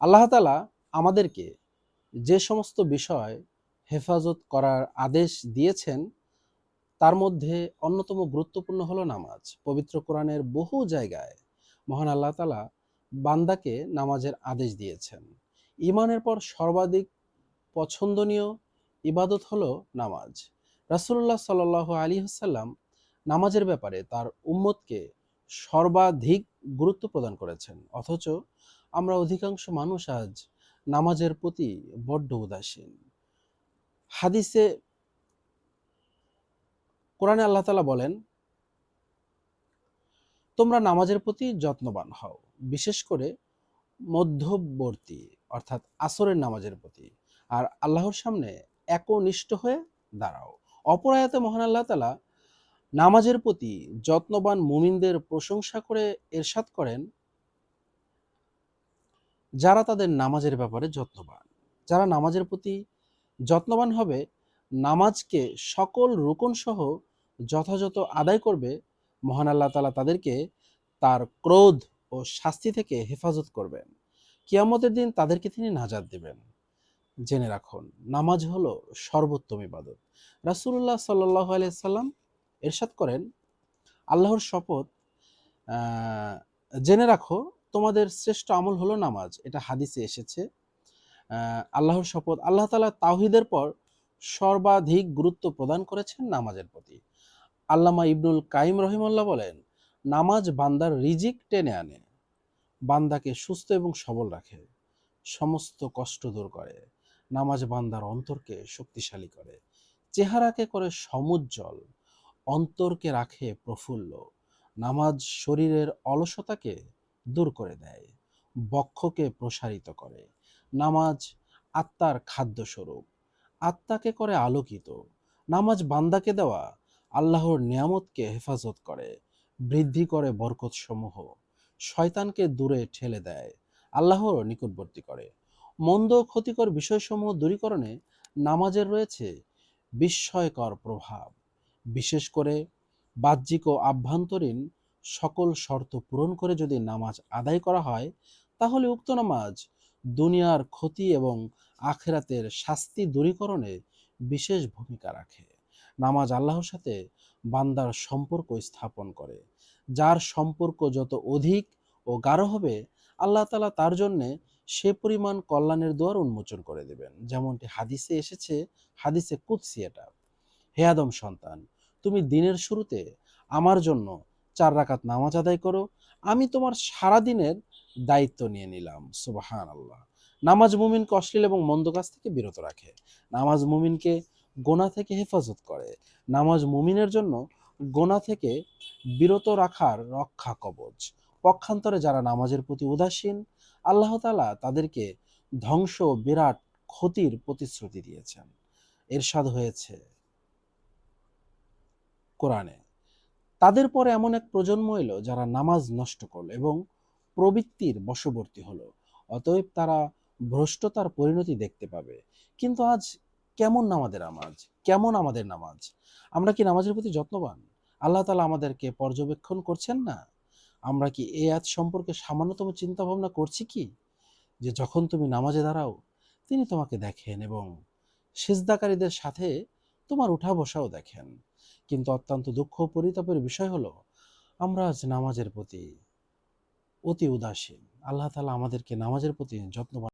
আল্লাহ তালা আমাদেরকে যে সমস্ত বিষয় হেফাজত করার আদেশ দিয়েছেন, তার মধ্যে অন্যতম গুরুত্বপূর্ণ হলো নামাজ। পবিত্র কোরআনের বহু জায়গায় মহান আল্লাহ তালা বান্দাকে নামাজের আদেশ দিয়েছেন। ইমানের পর সর্বাধিক পছন্দনীয় ইবাদত হলো নামাজ। রাসুল্লাহ সাল আলী হাসাল্লাম নামাজের ব্যাপারে তার উম্মতকে সর্বাধিক গুরুত্ব প্রদান করেছেন। অথচ আমরা অধিকাংশ মানুষ আজ নামাজের প্রতি বড্ড উদাসীন। হাদিসে কোরআনে আল্লাহ তালা বলেন, তোমরা নামাজের প্রতি যত্নবান হও, বিশেষ করে মধ্যবর্তী, অর্থাৎ আসরের নামাজের প্রতি। আর আল্লাহর সামনে একনিষ্ঠ হয়ে দাঁড়াও। অপর আয়াতে মহান আল্লাহ তালা নামাজের প্রতি যত্নবান মুমিনদের প্রশংসা করে এরশাদ করেন যারা তাদের নামাজের ব্যাপারে যত্নবান। যারা নামাজের প্রতি যত্নবান হবে, নামাজকে সকল রুকন সহ যথাযথ আদায় করবে, মহান আল্লাহ তালা তাদেরকে তার ক্রোধ ও শাস্তি থেকে হেফাজত করবেন। কিয়ামতের দিন তাদেরকে তিনি নাজাদ দেবেন। জেনে রাখুন, নামাজ হলো সর্বোত্তম ইবাদত। রাসুল্লাহ সাল্লাহ আলিয়াল্লাম এরশাদ করেন, আল্লাহর শপথ জেনে রাখো তোমাদের শ্রেষ্ঠ আমল হলো নামাজ। এটা হাদিসে এসেছে। আল্লাহর শপথ। আল্লাহ তালা তাওহিদের পর সর্বাধিক গুরুত্ব প্রদান করেছেন নামাজের প্রতি। আল্লামা ইবনুল কাইম রহিমাল্লাহ বলেন, নামাজ বান্দার রিজিক টেনে আনে। বান্দাকে সুস্থ এবং সবল রাখে। সমস্ত কষ্ট দূর করে। নামাজ বান্দার অন্তরকে শক্তিশালী করে। চেহারাকে করে সমুজ্জ্বল। অন্তরকে রাখে প্রফুল্ল। নামাজ শরীরের অলসতাকে দূর করে দেয়, বক্ষকে প্রসারিত করে। নামাজ আত্মার খাদ্যস্বরূপ। আত্মাকে করে আলোকিত। নামাজ বান্দাকে দেওয়া আল্লাহর নিয়ামতকে হেফাজত করে, বৃদ্ধি করে বরকতসমূহ শয়তানকে দূরে ঠেলে দেয়, আল্লাহর নিকটবর্তী করে। মন্দ ক্ষতিকর বিষয়সমূহ দূরীকরণে নামাজের রয়েছে বিস্ময়কর প্রভাব। বিশেষ করে বাহ্যিক ও আভ্যন্তরীণ সকল শর্ত পূরণ করে যদি নামাজ আদায় করা হয়, তাহলে উক্ত নামাজ দুনিয়ার ক্ষতি এবং আখেরাতের শাস্তি দূরীকরণে বিশেষ ভূমিকা রাখে। নামাজ আল্লাহর সাথে বান্দার সম্পর্ক স্থাপন করে, যার সম্পর্ক যত অধিক ও গাঢ় হবে, আল্লাহ তালা তার জন্যে সে পরিমাণ কল্যাণের দোয়ার উন্মোচন করে দেবেন। যেমনটি হাদিসে এসেছে, হাদিসে কুৎসি এটা। হে আদম সন্তান, তুমি দিনের শুরুতে আমার জন্য চার রাকাত নামাজ আদায় করো। আমি তোমার সারা দিনের দায়িত্ব নিয়ে নিলাম সুবাহান আল্লাহ নামাজ মুমিনকে অশ্লীল এবং মন্দ কাজ থেকে বিরত রাখে। নামাজ মুমিনকে গোনা থেকে হেফাজত করে। নামাজ মুমিনের জন্য গোনা থেকে বিরত রাখার রক্ষা কবচ। পক্ষান্তরে যারা নামাজের প্রতি উদাসীন, আল্লাহ তালা তাদেরকে ধ্বংস বিরাট ক্ষতির প্রতিশ্রুতি দিয়েছেন। এরশাদ হয়েছে কোরআনে। তাদের পরে এমন এক প্রজন্ম এলো যারা নামাজ নষ্ট করল এবং প্রবৃত্তির বশবর্তী হলো। অতএব তারা ভ্রষ্টতার পরিণতি দেখতে পাবে। কিন্তু আজ কেমন আমাদের নামাজ? কেমন আমাদের নামাজ? আমরা কি নামাজের প্রতি যত্নবান? আল্লাহ তালা আমাদেরকে পর্যবেক্ষণ করছেন না? আমরা কি এ আজ সম্পর্কে সামান্যতম চিন্তা ভাবনা করছি কি? যে যখন তুমি নামাজে দাঁড়াও, তিনি তোমাকে দেখেন এবং সেজদাকারীদের সাথে তোমার উঠা বসাও দেখেন। কিন্তু অত্যন্ত দুঃখ পরিতাপের বিষয় হলো, আমরা আজ নামাজের প্রতি অতি উদাসীন। আল্লাহ তালা আমাদেরকে নামাজের প্রতি যত্নবান